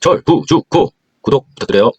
철부주고 구독 부탁드려요.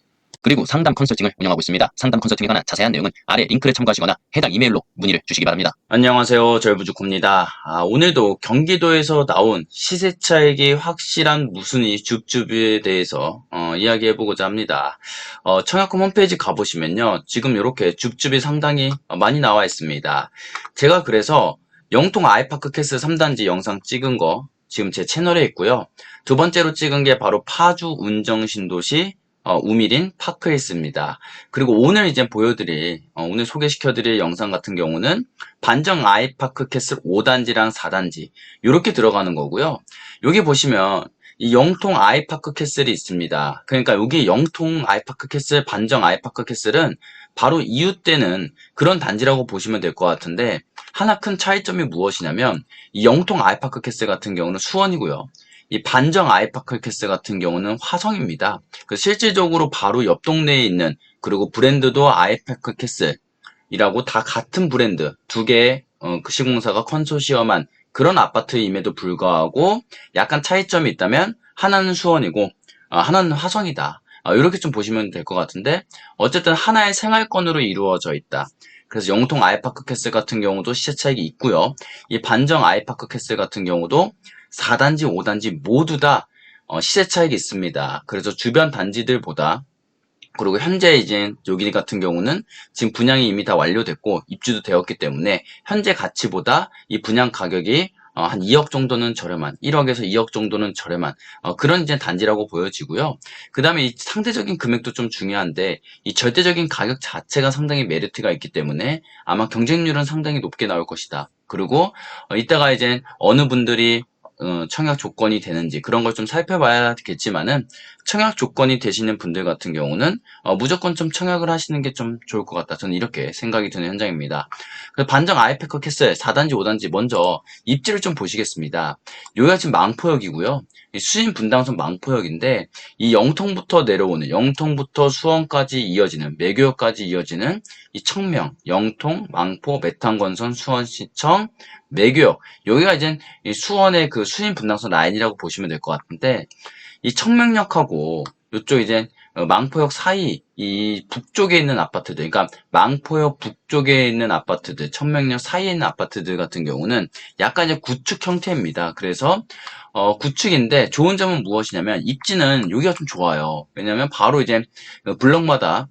그리고 상담 컨설팅을 운영하고 있습니다. 상담 컨설팅에 관한 자세한 내용은 아래 링크를 참고하시거나 해당 이메일로 문의를 주시기 바랍니다. 안녕하세요. 절부주코입니다. 아, 오늘도 경기도에서 나온 시세 차익이 확실한 무순이 줍줍에 대해서 어, 이야기해보고자 합니다. 어, 청약홈 홈페이지 가보시면요. 지금 이렇게 줍줍이 상당히 어, 많이 나와 있습니다. 제가 그래서 영통 아이파크 캐스 3단지 영상 찍은 거 지금 제 채널에 있고요. 두 번째로 찍은 게 바로 파주 운정신도시 어, 우미린 파크힐스입니다. 그리고 오늘 이제 보여드릴, 어, 오늘 소개시켜드릴 영상 같은 경우는 반정 아이파크 캐슬 5단지랑 4단지, 이렇게 들어가는 거고요. 여기 보시면 이 영통 아이파크 캐슬이 있습니다. 그러니까 여기 영통 아이파크 캐슬, 반정 아이파크 캐슬은 바로 이웃되는 그런 단지라고 보시면 될 것 같은데, 하나 큰 차이점이 무엇이냐면, 이 영통 아이파크 캐슬 같은 경우는 수원이고요. 이 반정 아이파크 캐슬 같은 경우는 화성입니다. 그 실질적으로 바로 옆 동네에 있는 그리고 브랜드도 아이파크 캐슬이라고 다 같은 브랜드 두 개의 어, 그 시공사가 컨소시엄한 그런 아파트임에도 불구하고 약간 차이점이 있다면 하나는 수원이고 어, 하나는 화성이다. 어, 이렇게 좀 보시면 될 것 같은데 어쨌든 하나의 생활권으로 이루어져 있다. 그래서 영통 아이파크 캐슬 같은 경우도 시세 차익이 있고요. 이 반정 아이파크 캐슬 같은 경우도 4단지, 5단지 모두 다 어, 시세 차익이 있습니다. 그래서 주변 단지들보다 그리고 현재 이제 여기 같은 경우는 지금 분양이 이미 다 완료됐고 입주도 되었기 때문에 현재 가치보다 이 분양 가격이 어, 한 2억 정도는 저렴한 1억에서 2억 정도는 저렴한 어, 그런 이제 단지라고 보여지고요. 그 다음에 이 상대적인 금액도 좀 중요한데 이 절대적인 가격 자체가 상당히 메리트가 있기 때문에 아마 경쟁률은 상당히 높게 나올 것이다. 그리고 어, 이따가 이제 어느 분들이 어, 청약 조건이 되는지 그런 걸 좀 살펴봐야겠지만은 청약 조건이 되시는 분들 같은 경우는 어, 무조건 좀 청약을 하시는 게 좀 좋을 것 같다. 저는 이렇게 생각이 드는 현장입니다. 반정 아이패커 캐슬 4단지, 5단지 먼저 입지를 좀 보시겠습니다. 여기가 지금 망포역이고요. 이 수진 분당선 망포역인데 이 영통부터 내려오는 영통부터 수원까지 이어지는 매교역까지 이어지는 이 청명, 영통, 망포, 메탄건선, 수원시청, 매교역 여기가 이제 이 수원의 그 수인 분당선 라인이라고 보시면 될 것 같은데 이 청명역하고 이쪽 이제 어, 망포역 사이 이 북쪽에 있는 아파트들, 그러니까 망포역 북쪽에 있는 아파트들, 천명역 사이에 있는 아파트들 같은 경우는 약간 이제 구축 형태입니다. 그래서 어, 구축인데 좋은 점은 무엇이냐면 입지는 여기가 좀 좋아요. 왜냐면 바로 이제 그 블럭마다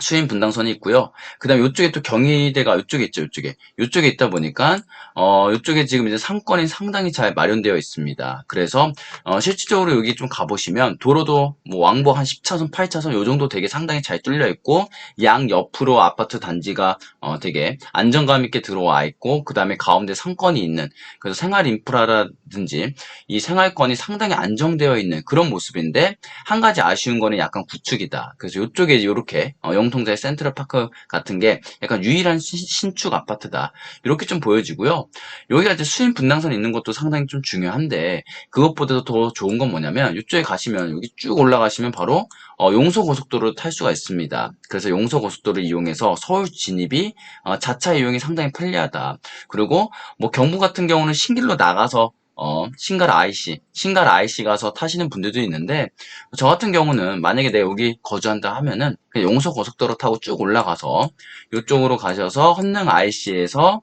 수인 분당선이 있고요. 그 다음에 이쪽에 또 경희대가 이쪽에 있죠, 이쪽에. 이쪽에 있다 보니까, 어, 이쪽에 지금 이제 상권이 상당히 잘 마련되어 있습니다. 그래서, 어, 실질적으로 여기 좀 가보시면, 도로도 뭐 왕복 한 10차선, 8차선 요 정도 되게 상당히 잘 뚫려 있고, 양 옆으로 아파트 단지가, 어, 되게 안정감 있게 들어와 있고, 그 다음에 가운데 상권이 있는, 그래서 생활 인프라라든지, 이 생활권이 상당히 안정되어 있는 그런 모습인데, 한 가지 아쉬운 거는 약간 구축이다. 그래서 이쪽에 이렇게, 어, 영통자의 센트럴 파크 같은 게 약간 유일한 신, 축 아파트다. 이렇게 좀 보여지고요. 여기가 이제 수인 분당선 있는 것도 상당히 좀 중요한데 그것보다도 더 좋은 건 뭐냐면 이쪽에 가시면 여기 쭉 올라가시면 바로 어, 용서고속도로를 탈 수가 있습니다. 그래서 용서고속도로를 이용해서 서울 진입이 어, 자차 이용이 상당히 편리하다. 그리고 뭐 경부 같은 경우는 신길로 나가서 어, 신갈 IC, 신갈 IC 가서 타시는 분들도 있는데, 저 같은 경우는 만약에 내가 여기 거주한다 하면은, 그냥 용서 고속도로 타고 쭉 올라가서, 이쪽으로 가셔서 헌능 IC에서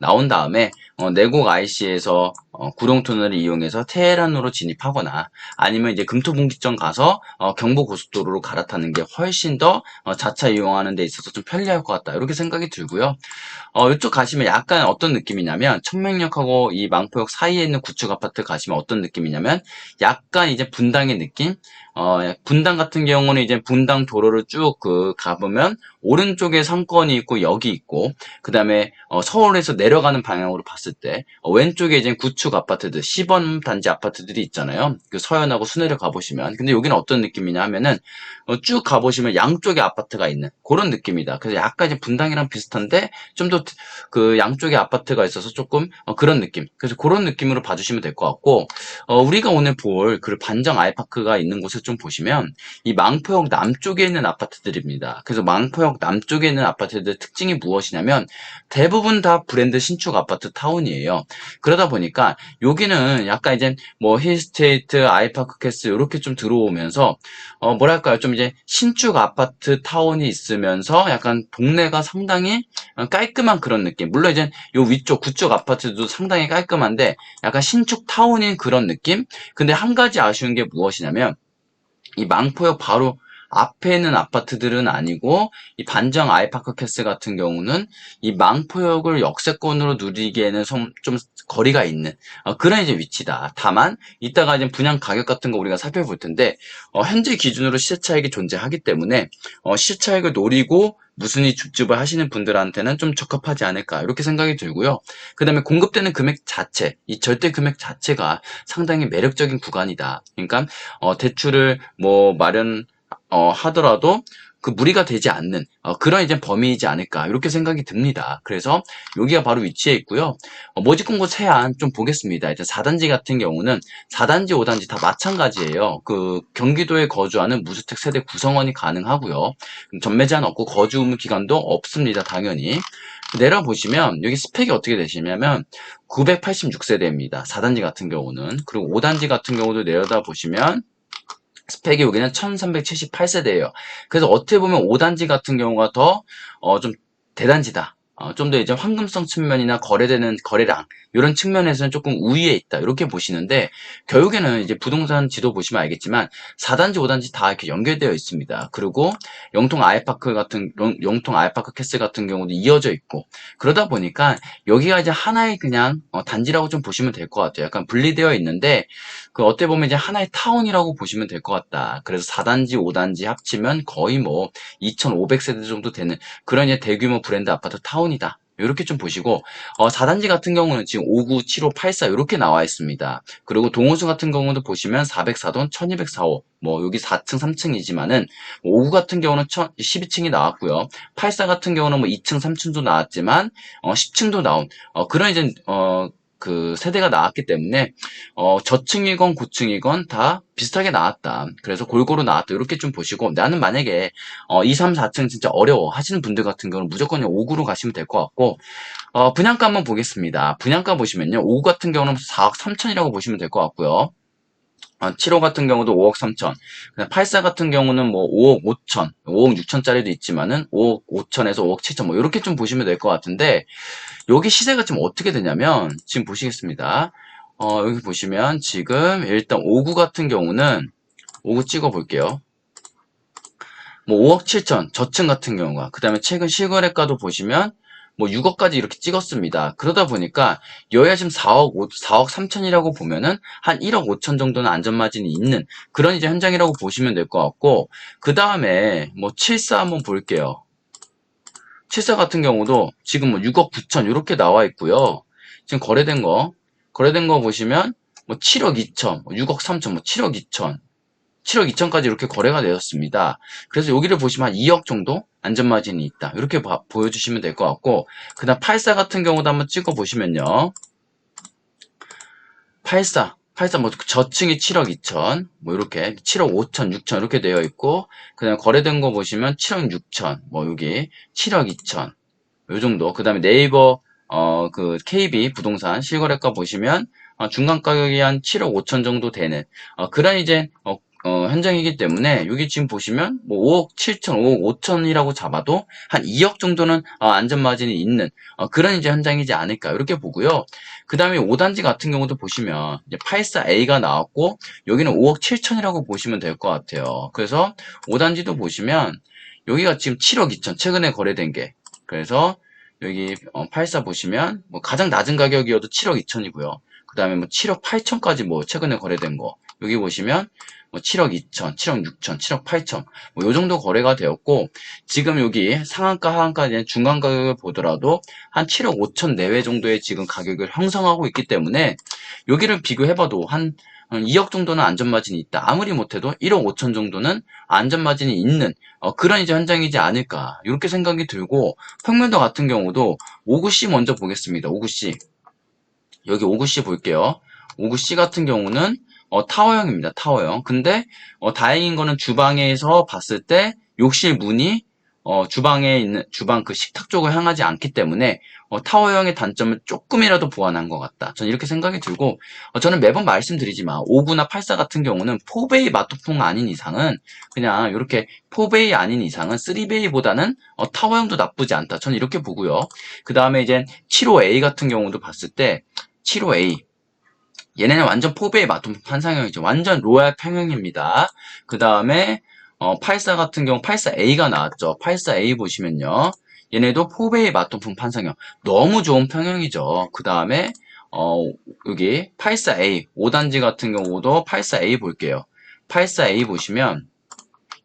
나온 다음에, 어, 내곡 IC에서 어, 구룡 터널을 이용해서 테헤란으로 진입하거나 아니면 이제 금토분기점 가서 어, 경부고속도로로 갈아타는 게 훨씬 더 어, 자차 이용하는 데 있어서 좀 편리할 것 같다 이렇게 생각이 들고요. 어, 이쪽 가시면 약간 어떤 느낌이냐면 천명역하고 이 망포역 사이에 있는 구축 아파트 가시면 어떤 느낌이냐면 약간 이제 분당의 느낌 어, 분당 같은 경우는 이제 분당 도로를 쭉 그 가보면 오른쪽에 상권이 있고 여기 있고 그 다음에 어, 서울에서 내려가는 방향으로 봤을 때 어, 왼쪽에 이제 구축 아파트들 시범 단지 아파트들이 있잖아요. 그 서현하고 순회를 가보시면 근데 여기는 어떤 느낌이냐 하면은 어, 쭉 가보시면 양쪽에 아파트가 있는 그런 느낌이다. 그래서 약간 이제 분당이랑 비슷한데 좀 더 그 양쪽에 아파트가 있어서 조금 어, 그런 느낌. 그래서 그런 느낌으로 봐주시면 될 것 같고 어, 우리가 오늘 볼 그 반정 아이파크가 있는 곳을 좀 보시면 이 망포역 남쪽에 있는 아파트들입니다. 그래서 망포역 남쪽에 있는 아파트들 특징이 무엇이냐면 대부분 다 브랜드 신축 아파트 타운이에요. 그러다 보니까 여기는 약간 이제 뭐 힐스테이트, 아이파크 캐스 이렇게 좀 들어오면서 어 뭐랄까요 좀 이제 신축 아파트 타운이 있으면서 약간 동네가 상당히 깔끔한 그런 느낌. 물론 이제 요 위쪽 구쪽 아파트도 상당히 깔끔한데 약간 신축 타운인 그런 느낌. 근데 한 가지 아쉬운 게 무엇이냐면 이 망포역 바로 앞에 있는 아파트들은 아니고 이 반정 아이파크 캐슬 같은 경우는 이 망포역을 역세권으로 누리기에는 좀, 좀 거리가 있는 어, 그런 이제 위치다. 다만 이따가 이제 분양 가격 같은 거 우리가 살펴볼 텐데 어, 현재 기준으로 시세 차익이 존재하기 때문에 어, 시세 차익을 노리고 무슨 이 줍줍을 하시는 분들한테는 좀 적합하지 않을까 이렇게 생각이 들고요. 그 다음에 공급되는 금액 자체, 이 절대 금액 자체가 상당히 매력적인 구간이다. 그러니까 어, 대출을 뭐 마련 어, 하더라도 그 무리가 되지 않는 어, 그런 이제 범위이지 않을까 이렇게 생각이 듭니다. 그래서 여기가 바로 위치해 있고요. 어, 모집공고 세안 좀 보겠습니다. 이제 4단지 같은 경우는 4단지, 5단지 다 마찬가지예요. 그 경기도에 거주하는 무주택 세대 구성원이 가능하고요. 전매 제한 없고 거주 의무 기간도 없습니다. 당연히. 내려보시면 여기 스펙이 어떻게 되시냐면 986세대입니다. 4단지 같은 경우는 그리고 5단지 같은 경우도 내려다 보시면 스펙이 여기는 1378세대예요. 그래서 어떻게 보면 5단지 같은 경우가 더, 어, 좀 대단지다. 어, 좀 더 이제 황금성 측면이나 거래되는 거래량, 이런 측면에서는 조금 우위에 있다. 이렇게 보시는데, 결국에는 이제 부동산 지도 보시면 알겠지만, 4단지, 5단지 다 이렇게 연결되어 있습니다. 그리고 영통 아이파크 같은, 영- 영통 아이파크 캐슬 같은 경우도 이어져 있고, 그러다 보니까 여기가 이제 하나의 그냥 어, 단지라고 좀 보시면 될 것 같아요. 약간 분리되어 있는데, 그 어떻게 보면 이제 하나의 타운이라고 보시면 될 것 같다. 그래서 4단지, 5단지 합치면 거의 뭐 2,500세대 정도 되는 그런 이제 대규모 브랜드 아파트 타운 이다. 이렇게 좀 보시고 어, 4단지 같은 경우는 지금 59, 75, 84 이렇게 나와 있습니다. 그리고 동호수 같은 경우도 보시면 404동, 1204호 뭐 여기 4층, 3층이지만은 59 같은 경우는 12층이 나왔고요. 84 같은 경우는 뭐 2층, 3층도 나왔지만 어, 10층도 나온 어, 그런 이제 어, 그 세대가 나왔기 때문에 어, 저층이건 고층이건 다 비슷하게 나왔다. 그래서 골고루 나왔다. 이렇게 좀 보시고 나는 만약에 어, 2, 3, 4층 진짜 어려워 하시는 분들 같은 경우는 무조건 5구로 가시면 될 것 같고 어, 분양가 한번 보겠습니다. 분양가 보시면요. 5 같은 경우는 4억 3천이라고 보시면 될 것 같고요. 어, 7호 같은 경우도 5억 3천. 84 같은 경우는 뭐 5억 5천, 5억 6천짜리도 있지만은 5억 5천에서 5억 7천 뭐 이렇게 좀 보시면 될 것 같은데 여기 시세가 지금 어떻게 되냐면 지금 보시겠습니다. 어, 여기 보시면 지금 일단 59 같은 경우는 59 찍어 볼게요. 뭐 5억 7천 저층 같은 경우가 그 다음에 최근 실거래가도 보시면 뭐 6억까지 이렇게 찍었습니다. 그러다 보니까 여기가 지금 4억 5, 4억 3천이라고 보면은 한 1억 5천 정도는 안전 마진이 있는 그런 이제 현장이라고 보시면 될 것 같고 그 다음에 뭐 74 한번 볼게요. 74 같은 경우도 지금 뭐 6억 9천 이렇게 나와 있고요. 지금 거래된 거 거래된 거 보시면 뭐 7억 2천, 뭐 6억 3천, 뭐 7억 2천, 7억 2천까지 이렇게 거래가 되었습니다. 그래서 여기를 보시면 한 2억 정도 안전마진이 있다. 이렇게 봐- 보여주시면 될 것 같고 그 다음 84 같은 경우도 한번 찍어 보시면요. 84, 84 뭐 저층이 7억 2천, 뭐 이렇게 7억 5천, 6천 이렇게 되어 있고 그 다음에 거래된 거 보시면 7억 6천, 뭐 여기 7억 2천 요 정도. 그 다음에 네이버 어 그 KB 부동산 실거래가 보시면 어, 중간 가격이 한 7억 5천 정도 되는 어, 그런 이제 어, 어, 현장이기 때문에 여기 지금 보시면 뭐 5억 7천, 5억 5천이라고 잡아도 한 2억 정도는 어, 안전 마진이 있는 어, 그런 이제 현장이지 않을까 이렇게 보고요. 그 다음에 5단지 같은 경우도 보시면 이제 84A가 나왔고 여기는 5억 7천이라고 보시면 될 것 같아요. 그래서 5단지도 보시면 여기가 지금 7억 2천 최근에 거래된 게 그래서 여기 어, 84 보시면 뭐 가장 낮은 가격이어도 7억 2천이고요. 그 다음에 뭐 7억 8천까지 뭐 최근에 거래된 거 여기 보시면 뭐 7억 2천, 7억 6천, 7억 8천 뭐 요 정도 거래가 되었고 지금 여기 상한가 하한가 중간 가격을 보더라도 한 7억 5천 내외 정도의 지금 가격을 형성하고 있기 때문에 여기를 비교해봐도 한 2억 정도는 안전마진이 있다. 아무리 못해도 1억 5천 정도는 안전마진이 있는 어, 그런 이제 현장이지 않을까 이렇게 생각이 들고 평면도 같은 경우도 5구C 먼저 보겠습니다. 5구C 여기 5구C 볼게요. 5구C 같은 경우는 어, 타워형입니다. 타워형. 근데 어, 다행인 거는 주방에서 봤을 때 욕실 문이 어, 주방에 있는 주방 그 식탁 쪽을 향하지 않기 때문에 어, 타워형의 단점을 조금이라도 보완한 것 같다. 저는 이렇게 생각이 들고 어, 저는 매번 말씀드리지만 5구나 84 같은 경우는 4베이 마토풍 아닌 이상은 그냥 이렇게 4베이 아닌 이상은 3베이보다는 어, 타워형도 나쁘지 않다. 저는 이렇게 보고요. 그 다음에 이제 75A 같은 경우도 봤을 때 75A 얘네는 완전 4베이 마토풍 판상형이죠. 완전 로얄 평형입니다. 그 다음에 어, 84 같은 경우 84A가 나왔죠. 84A 보시면요. 얘네도 4베이 마토풍 판상형. 너무 좋은 평형이죠. 그 다음에 어, 여기 84A 5단지 같은 경우도 84A 볼게요. 84A 보시면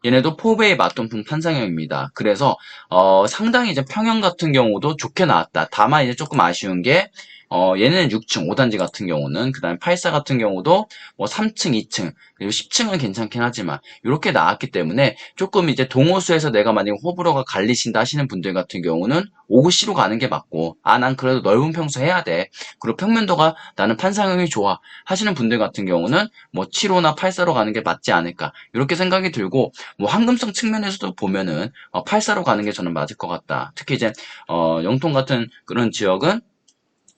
얘네도 4베이 마토풍 판상형입니다. 그래서 어, 상당히 이제 평형 같은 경우도 좋게 나왔다. 다만 이제 조금 아쉬운 게 어, 얘네는 6층, 5단지 같은 경우는, 그 다음에 84 같은 경우도 뭐 3층, 2층, 그리고 10층은 괜찮긴 하지만, 이렇게 나왔기 때문에 조금 이제 동호수에서 내가 만약에 호불호가 갈리신다 하시는 분들 같은 경우는 5구시로 가는 게 맞고, 아, 난 그래도 넓은 평수 해야 돼. 그리고 평면도가 나는 판상형이 좋아. 하시는 분들 같은 경우는 뭐 7호나 84로 가는 게 맞지 않을까. 이렇게 생각이 들고, 뭐 황금성 측면에서도 보면은, 어, 84로 가는 게 저는 맞을 것 같다. 특히 이제, 어, 영통 같은 그런 지역은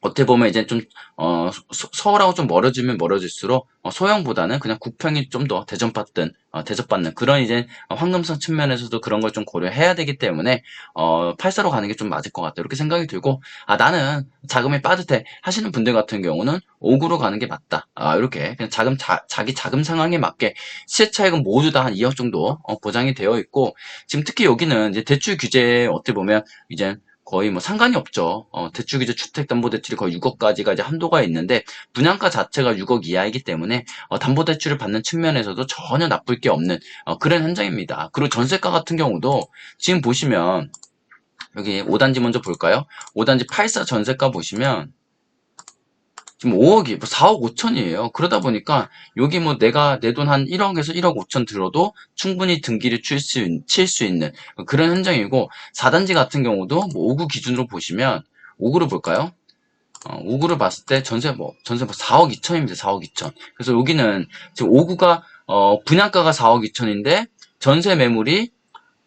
어떻게 보면 이제 좀, 어, 서- 서울하고 좀 멀어지면 멀어질수록, 어, 소형보다는 그냥 국평이 좀 더 대접받든, 어, 대접받는 그런 이제 어, 황금성 측면에서도 그런 걸 좀 고려해야 되기 때문에, 어, 84로 가는 게 좀 맞을 것 같다. 이렇게 생각이 들고, 아, 나는 자금이 빠듯해 하시는 분들 같은 경우는 5구로 가는 게 맞다. 아, 이렇게 그냥 자금, 자, 자기 자금 상황에 맞게 시세 차익은 모두 다 한 2억 정도 어, 보장이 되어 있고, 지금 특히 여기는 이제 대출 규제 어떻게 보면 이제 거의 뭐 상관이 없죠. 어, 대출규제 주택담보대출이 거의 6억까지가 이제 한도가 있는데 분양가 자체가 6억 이하이기 때문에 어, 담보대출을 받는 측면에서도 전혀 나쁠 게 없는 어, 그런 현장입니다. 그리고 전세가 같은 경우도 지금 보시면 여기 5단지 먼저 볼까요? 5단지 84 전세가 보시면 지금 5억이 뭐 4억 5천이에요. 그러다 보니까 여기 뭐 내가 내 돈 한 1억에서 1억 5천 들어도 충분히 등기를 칠수 있는 그런 현장이고 4단지 같은 경우도 뭐 5구 기준으로 보시면 5구를 볼까요? 어, 5구를 봤을 때 전세 뭐 전세 뭐 4억 2천입니다. 4억 2천. 그래서 여기는 지금 5구가 어, 분양가가 4억 2천인데 전세 매물이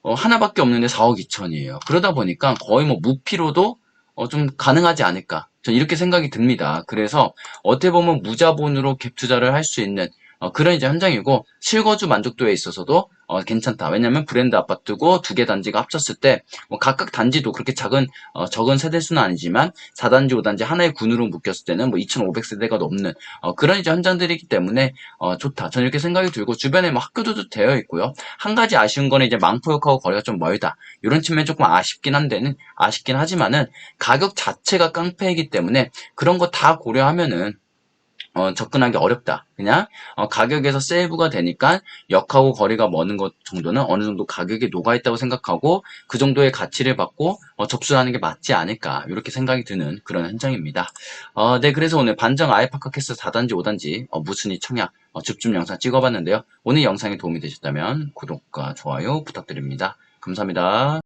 어, 하나밖에 없는데 4억 2천이에요. 그러다 보니까 거의 뭐 무피로도 어, 좀 가능하지 않을까. 전 이렇게 생각이 듭니다. 그래서 어떻게 보면 무자본으로 갭 투자를 할 수 있는 어, 그런 이제 현장이고 실거주 만족도에 있어서도 어, 괜찮다. 왜냐면 브랜드 아파트고 두 개 단지가 합쳤을 때 뭐 각각 단지도 그렇게 작은 어, 적은 세대 수는 아니지만 4단지, 5단지 하나의 군으로 묶였을 때는 뭐 2,500세대가 넘는 어, 그런 이제 현장들이기 때문에 어, 좋다. 저는 이렇게 생각이 들고 주변에 뭐 학교도 되어 있고요. 한 가지 아쉬운 거는 이제 망포역하고 거리가 좀 멀다. 이런 측면이 조금 아쉽긴 한데는 아쉽긴 하지만은 가격 자체가 깡패이기 때문에 그런 거 다 고려하면은 어, 접근하기 어렵다. 그냥 어, 가격에서 세이브가 되니까 역하고 거리가 먼 것 정도는 어느 정도 가격이 녹아있다고 생각하고 그 정도의 가치를 받고 어, 접수하는 게 맞지 않을까 이렇게 생각이 드는 그런 현장입니다. 어, 네 그래서 오늘 반정 아이파크 캐스 4단지 5단지 어, 무순이 청약 어, 줍줍 영상 찍어봤는데요. 오늘 영상이 도움이 되셨다면 구독과 좋아요 부탁드립니다. 감사합니다.